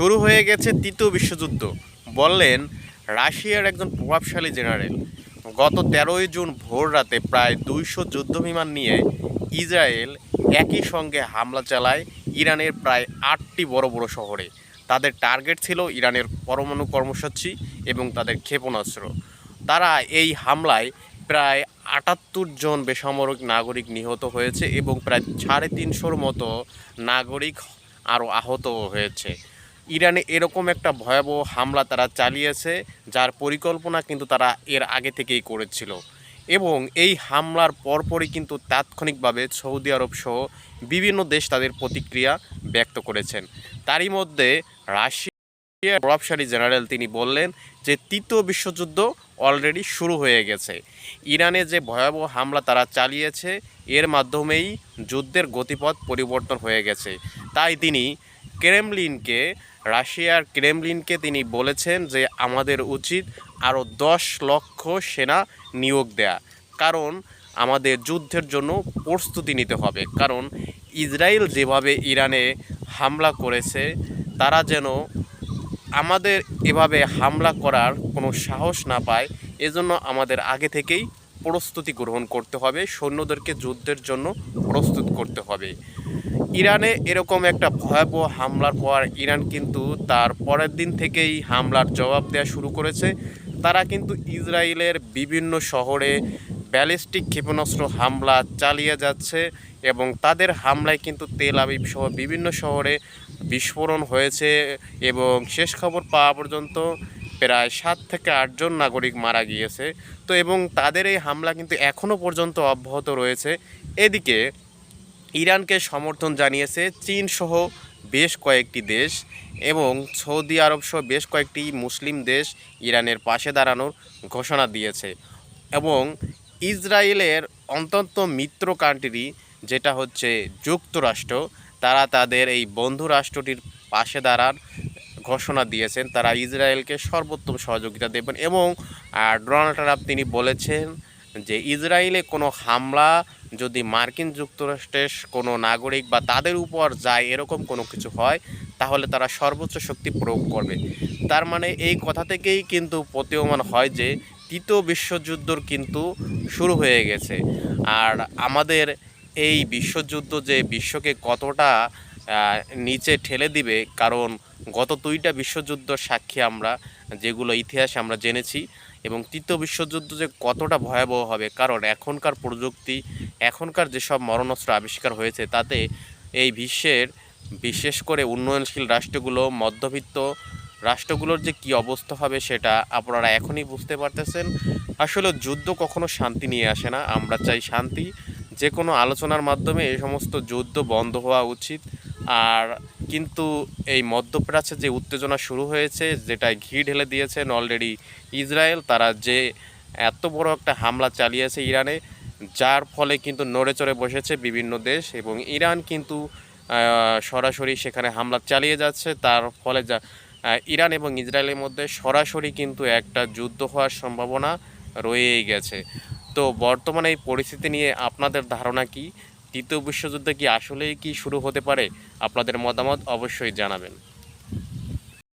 শুরু হয়ে গেছে তৃতীয় বিশ্বযুদ্ধ। বললেন, রাশিয়ার একজন প্রভাবশালী জেনারেল গত তেরোই জুন ভোর রাতে প্রায় দুইশো যুদ্ধবিমান নিয়ে ইসরায়েল একই সঙ্গে হামলা চালায় ইরানের প্রায় আটটি বড় বড় শহরে। তাদের টার্গেট ছিল ইরানের পরমাণু কর্মসূচি এবং তাদের ক্ষেপণাস্ত্র। তারা এই হামলায় প্রায় আটাত্তর জন বেসামরিক নাগরিক নিহত হয়েছে এবং প্রায় সাড়ে তিনশোর মতো নাগরিক আরও আহত হয়েছে। ইরানে এরকম একটা ভয়াবহ হামলা তারা চালিয়েছে, যার পরিকল্পনা কিন্তু তারা এর আগে থেকেই করেছিল। এবং এই হামলার পরপরই কিন্তু তাৎক্ষণিকভাবে সৌদি আরব সহ বিভিন্ন দেশ তাদের প্রতিক্রিয়া ব্যক্ত করেছেন। তারই মধ্যে রাশিয়ার প্রভাবশালী জেনারেল তিনি বললেন যে, তৃতীয় বিশ্বযুদ্ধ অলরেডি শুরু হয়ে গেছে। ইরানে যে ভয়াবহ হামলা তারা চালিয়েছে, এর মাধ্যমেই যুদ্ধের গতিপথ পরিবর্তন হয়ে গেছে। তাই তিনি ক্রেমলিনকে, রাশিয়ার ক্রেমলিনকে তিনি বলেছেন যে আমাদের উচিত আরও দশ লক্ষ সেনা নিয়োগ দেয়া। কারণ আমাদের যুদ্ধের জন্য প্রস্তুতি নিতে হবে। কারণ ইসরায়েল যেভাবে ইরানে হামলা করেছে, তারা যেন আমাদের এভাবে হামলা করার কোনো সাহস না পায়, এজন্য আমাদের আগে থেকেই প্রস্তুতি গ্রহণ করতে হবে, সৈন্যদেরকে যুদ্ধের জন্য প্রস্তুত করতে হবে। ইরানে এরকম একটা ভয়াবহ হামলার পর ইরান কিন্তু তার পরের দিন থেকেই হামলার জবাব দেওয়া শুরু করেছে। তারা কিন্তু ইসরায়েলের বিভিন্ন শহরে ব্যালিস্টিক ক্ষেপণাস্ত্র হামলা চালিয়ে যাচ্ছে এবং তাদের হামলায় কিন্তু তেল আবিব সহ বিভিন্ন শহরে বিস্ফোরণ হয়েছে এবং শেষ খবর পাওয়া পর্যন্ত প্রায় সাত থেকে আটজন নাগরিক মারা গিয়েছে। তো এবং তাদের এই হামলা কিন্তু এখনও পর্যন্ত অব্যাহত রয়েছে। এদিকে ইরানকে সমর্থন জানিয়েছে চীন সহ বেশ কয়েকটি দেশ এবং সৌদি আরব সহ বেশ কয়েকটি মুসলিম দেশ ইরানের পাশে দাঁড়ানোর ঘোষণা দিয়েছে। এবং ইসরায়েলের অন্তত মিত্র কান্ট্রি যেটা হচ্ছে যুক্তরাষ্ট্র, তারা তাদের এই বন্ধু রাষ্ট্রটির পাশে দাঁড়ান। ঘোষণা দিয়েছেন, তারা ইসরায়েলকে সর্বোত্তম সহযোগিতা দেবেন এবং ডোনাল্ড ট্রাম্প তিনি বলেছেন যে ইসরায়েলে কোনো হামলা, যদি মার্কিন যুক্তরাষ্ট্রের কোনো নাগরিক বা তাদের উপর যায় এরকম কোনো কিছু হয়, তাহলে তারা সর্বোচ্চ শক্তি প্রয়োগ করবে। তার মানে এই কথা থেকেই কিন্তু প্রতীয়মান হয় যে তৃতীয় বিশ্বযুদ্ধর কিন্তু শুরু হয়ে গেছে। আর আমাদের এই বিশ্বযুদ্ধ যে বিশ্বকে কতটা নিচে ঠেলে দিবে, কারণ গত দুইটা বিশ্বযুদ্ধ সাক্ষী আমরা, যেগুলো ইতিহাসে আমরা জেনেছি, এবং তৃতীয় বিশ্বযুদ্ধ যে কতটা ভয়াবহ হবে, কারণ এখনকার প্রযুক্তি, এখনকার যেসব মরণস্ত্র আবিষ্কার হয়েছে, তাতে এই বিশ্বের, বিশেষ করে উন্নয়নশীল রাষ্ট্রগুলো, মধ্যবিত্ত রাষ্ট্রগুলোর যে কি অবস্থা হবে সেটা আপনারা এখনই বুঝতে পারতেছেন। আসলে যুদ্ধ কখনো শান্তি নিয়ে আসে না, আমরা চাই শান্তি। যে কোনো আলোচনার মাধ্যমে এই সমস্ত যুদ্ধ বন্ধ হওয়া উচিত। আর কিন্তু এই মধ্যপ্রাচ্যে যে উত্তেজনা শুরু হয়েছে যেটা ঘি ঢেলে দিয়েছেন অলরেডি ইসরায়েল, তারা যে এত বড় একটা হামলা চালিয়েছে ইরানে, যার ফলে কিন্তু নড়ে চড়ে বসেছে বিভিন্ন দেশ এবং ইরান কিন্তু সরাসরি সেখানে হামলা চালিয়ে যাচ্ছে। তার ফলে যা ইরান এবং ইসরায়েলের মধ্যে সরাসরি কিন্তু একটা যুদ্ধ হওয়ার সম্ভাবনা রয়েই গেছে। তো বর্তমানে এই পরিস্থিতি নিয়ে আপনাদের ধারণা কি? তৃতীয় বিশ্বযুদ্ধ কি আসলেই কি শুরু হতে পারে? আপনাদের মতামত অবশ্যই জানাবেন।